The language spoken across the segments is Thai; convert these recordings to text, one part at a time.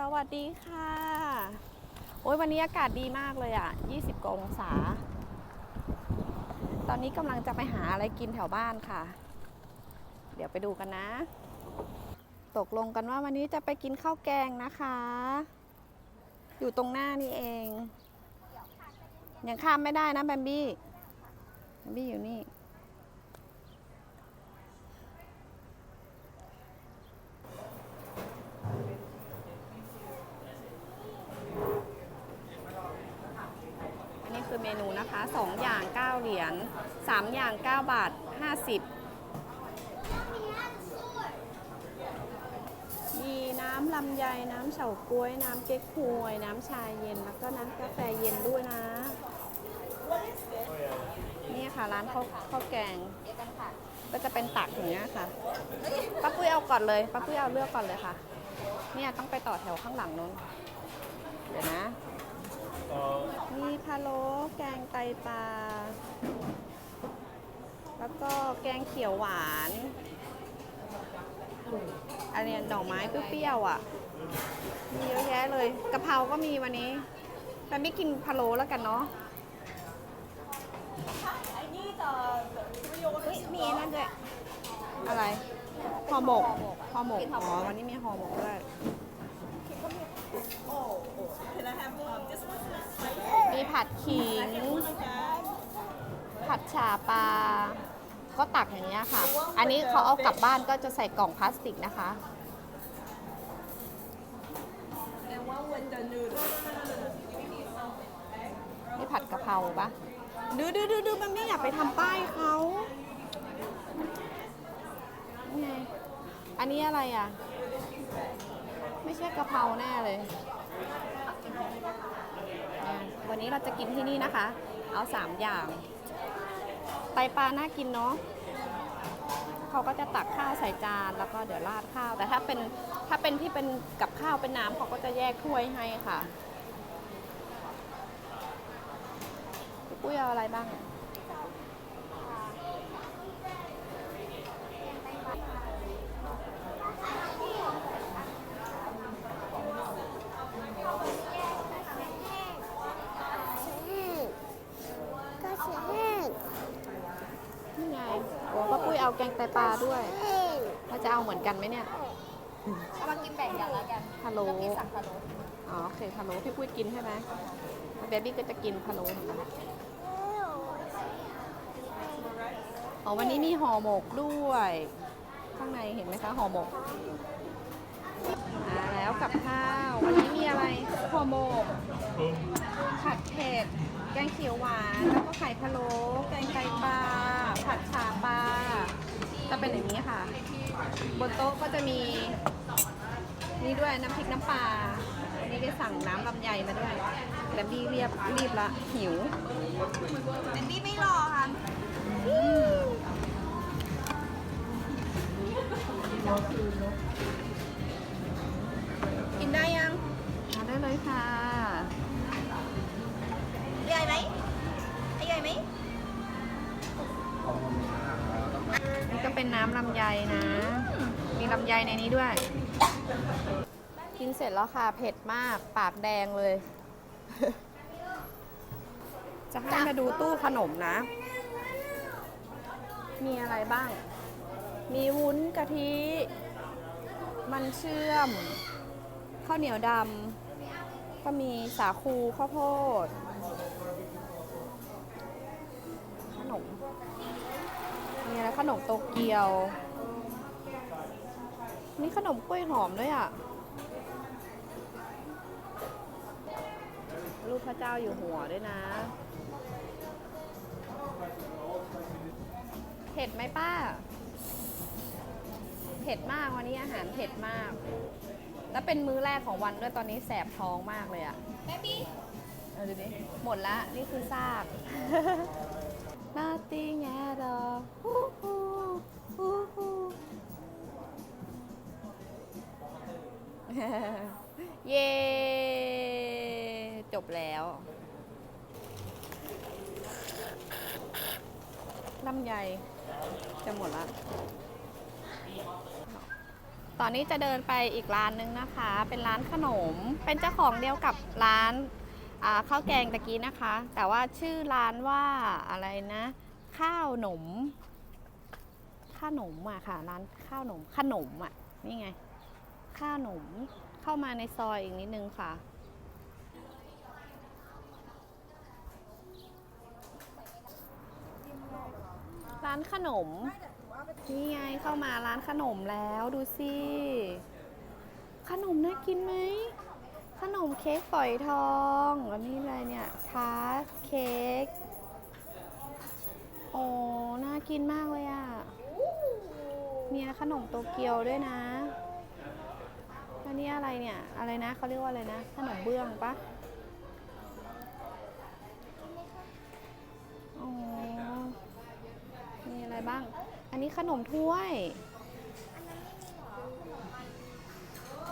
สวัสดีค่ะ โอ้ยวันนี้อากาศดีมากเลยอะ่ะ 20กองศา ตอนนี้กำลังจะไปหาอะไรกินแถวบ้านค่ะ เดี๋ยวไปดูกันนะ ตกลงกันว่าวันนี้จะไปกินข้าวแกงนะคะ อยู่ตรงหน้านี่เอง ยังข้ามไม่ได้นะแบมบี้ แบมบี้อยู่นี่ คือเมนูนะคะ 2 อย่าง 9 เหรียญ3 อย่าง 9 บาท 50 มีน้ำลำไย น้ำเฉาก๊วย น้ำเก๊กฮวย น้ำชาเย็น แล้วก็น้ำกาแฟเย็นด้วยนะ นี่ค่ะร้านข้าวข้าวแกง ก็จะเป็นตักอย่างเงี้ยค่ะป้าปุ้ยเอาก่อนเลยป้าปุ้ยเอาเลือกก่อนเลยค่ะ เนี่ยต้องไปต่อแถวข้างหลังนู้น เดี๋ยวนะ มีพะโล้แกงไตปลา แล้วก็แกงเขียวหวาน อันนี้ดอกไม้เปรี้ยวๆอะ มีเยอะแยะเลยกะเพราก็มีวันนี้ แต่ไม่กินพะโล้แล้วกันเนาะเฮ้ยมีนั่นด้วย อะไรห่อหมกห่อหมกอ๋อวันนี้มีห่อหมกด้วย มีผัดขิง ผัดฉ่าปลา ก็ตักอย่างเงี้ยค่ะ อันนี้เขาเอากลับบ้านก็จะใส่กล่องพลาสติกนะคะ นี่ผัดกะเพราปะดูดูดูดูมันไม่อยากไปทำป้ายเขานี่ไงอันนี้อะไรอะ ไม่ใช่กะเพราแน่เลยอะ วันนี้เราจะกินที่นี่นะคะ เอาสามอย่าง ไตปลาน่ากินเนาะเขาก็จะตักข้าวใส่จานแล้วก็เดี๋ยวราดข้าว แต่ถ้าเป็นถ้าเป็นที่เป็นกับข้าวเป็นน้ำเขาก็จะแยกถ้วยให้ค่ะกุ้ยเอาอะไรบ้าง ก็เสียแห้ง นี่ไงโอ้ป้าปุ้ยเอา แกงไตปลาด้วยแห้งเราจะเอาเหมือนกันไหมเนี่ยเอามากินแบ่งกันแล้วกันพะโล้พี่สั่งพะโล้อ๋อโอเคพะโล้พี่ปุ้ยกินใช่ไหมเบบี้ก็จะกินพะโล้เหมือนกันอ๋อวันนี้มีห่อหมกด้วย ข้างในเห็นไหมคะห่อหมกมาแล้วกับข้าว วันนี้มีอะไรห่อหมกผัดเผ็ดแกงเขียวหวาน แล้วก็ไข่พะโล้แกงไก่ปลาผัดฉาปลา จะเป็นอย่างนี้ค่ะ บนโต๊ะก็จะมีนี่ด้วยน้ำพริกน้ำปลาวันนี้ได้สั่งน้ำลำไยมาด้วย แต่บี้เรียบรีบละหิวแต่นี่ไม่รอค่ะกินได้ยังมาได้เลยค่ะใหญ่ไหมใหญ่ไหมนี่ ก็เป็นน้ำลำไยนะ มีลำไยในนี้ด้วย กินเสร็จแล้วค่ะ เผ็ดมาก ปากแดงเลย จะให้มาดูตู้ขนมนะ มีอะไรบ้าง มีวุ้นกะทิ มันเชื่อม ข้าวเหนียวดำ ก็มีสาคูข้าวโพด มีอะไรขนมโตเกียว นี่ขนมกล้วยหอมด้วยอะ รูปพระเจ้าอยู่หัวด้วยนะ เผ็ดไหมป้า เผ็ดมากวันนี้อาหารเผ็ดมาก แล้วเป็นมื้อแรกของวันด้วยตอนนี้แสบท้องมากเลยอะ แม่บี้เออดูดิหมดละ นี่คือซาก Nothing at all เย้ จบแล้วลำไยจะหมดละตอนนี้จะเดินไปอีกร้านนึงนะคะ เป็นร้านขนม เป็นเจ้าของเดียวกับร้าน ข้าวแกงตะกี้นะคะ แต่ว่าชื่อร้านว่าอะไรนะ ข้าวหนมข้าวหนมอะค่ะ ร้านข้าวหนมขนมอะนี่ไง ข้าวหนมเข้ามาในซอยอีกนิดนึงค่ะร้านขนม นี่ไงเข้ามาร้านขนมแล้วดูสิ ขนมน่ากินไหม ขนมเค้กฝอยทองแล้วนี่อะไรเนี่ยทาร์ตเค้กโอ้น่ากินมากเลยอะ่ะมีขนมโตเกียวด้วยนะอันนี้อะไรเนี่ย อะไรนะเขาเรียกว่าอะไรนะ ขนมเบื้องปะอ๋อมีอะไรบ้าง อันนี้ขนมถ้วย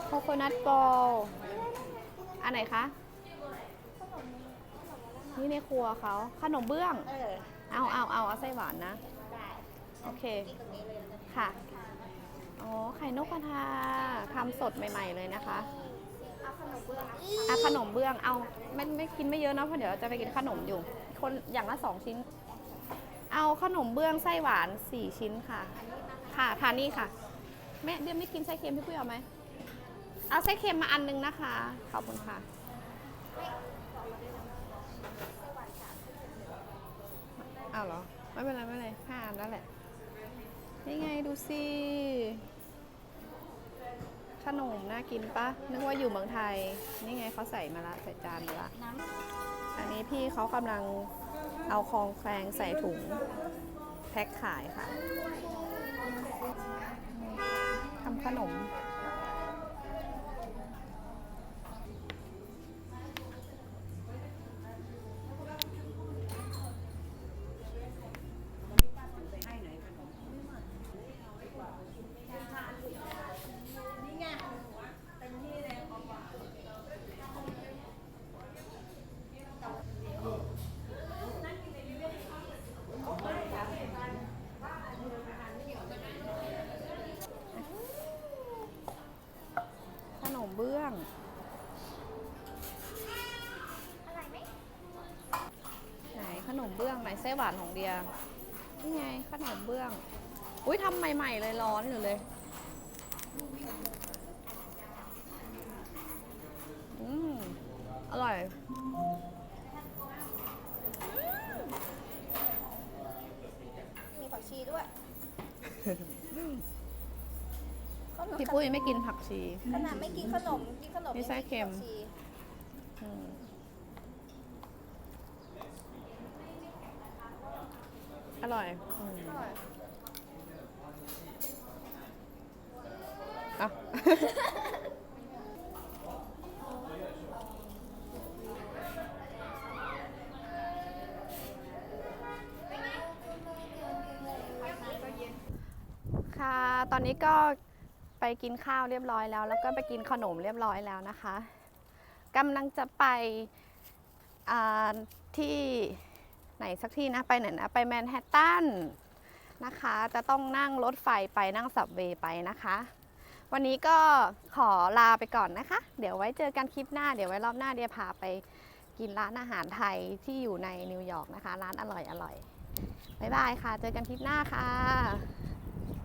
โคโคนัทบอล อันไหนคะ นี่ในครัวเขาขนมเบื้อง เออเอาเอาเอาเอาไส้หวานนะ ได้โอเคกินตรงนี้เลยนะค่ะ อ๋อ ไข่นกกระทาทำสดใหม่ๆเลยนะคะเอาขนมเบื้องนะอะขนมเบื้อง เอาไม่ไม่กินไม่เยอะเนอะเพราะเดี๋ยวเราจะไปกินขนมอยู่ คนอย่างละสองชิ้น เอาขนมเบื้องไส้หวานสี่ชิ้นค่ะ ค่ะทานนี่ค่ะ แม่เดี๋ยวไม่กินไส้เค็มพี่ปุ้ยเอาไหม เอาไส้เค็มมาอันนึงนะคะ ขอบคุณค่ะเอาเหรอ ไม่เป็นไรไม่เป็นไรห้าอันแล้วแหละนี่ไงดูสิขนมน่ากินปะนึกว่าอยู่เมืองไทย นี่ไงเขาใส่มาละใส่จานมาละอันนี้พี่เขากำลังเอาคองแคลงใส่ถุงแพ็คขายค่ะทำขนม ขนมเบื้องำอะไรไหม ไหนขนมเบื้องไหนไส้หวานของเดียนี่ไงขนมเบื้อง อุ้ยทำใหม่ ๆ เลยร้อนอยู่เลยอืมอร่อยมีผักชีด้วยขนมพี่ปุ้ยไม่กินผักชี ขนาดไม่กินขนมกินขนมมีไส้เค็มผักชีอืม อร่อยอืมอร่อยอะ ค่ะ ตอนนี้ก็ไปกินข้าวเรียบร้อยแล้ว แล้วก็ไปกินขนมเรียบร้อยแล้วนะคะกำลังจะไปอ่าที่ ไหนสักที่นะไปไหนนะไปแมนฮัตตันนะคะ จะต้องนั่งรถไฟไปนั่งสับเวย์ไปนะคะ วันนี้ก็ขอลาไปก่อนนะคะ เดี๋ยวไว้เจอกันคลิปหน้าเดี๋ยวไว้รอบหน้าเดี๋ยวพาไปกินร้านอาหารไทยที่อยู่ในนิวยอร์กนะคะ ร้านอร่อยอร่อยบ๊ายบายค่ะ เจอกันคลิปหน้าค่ะ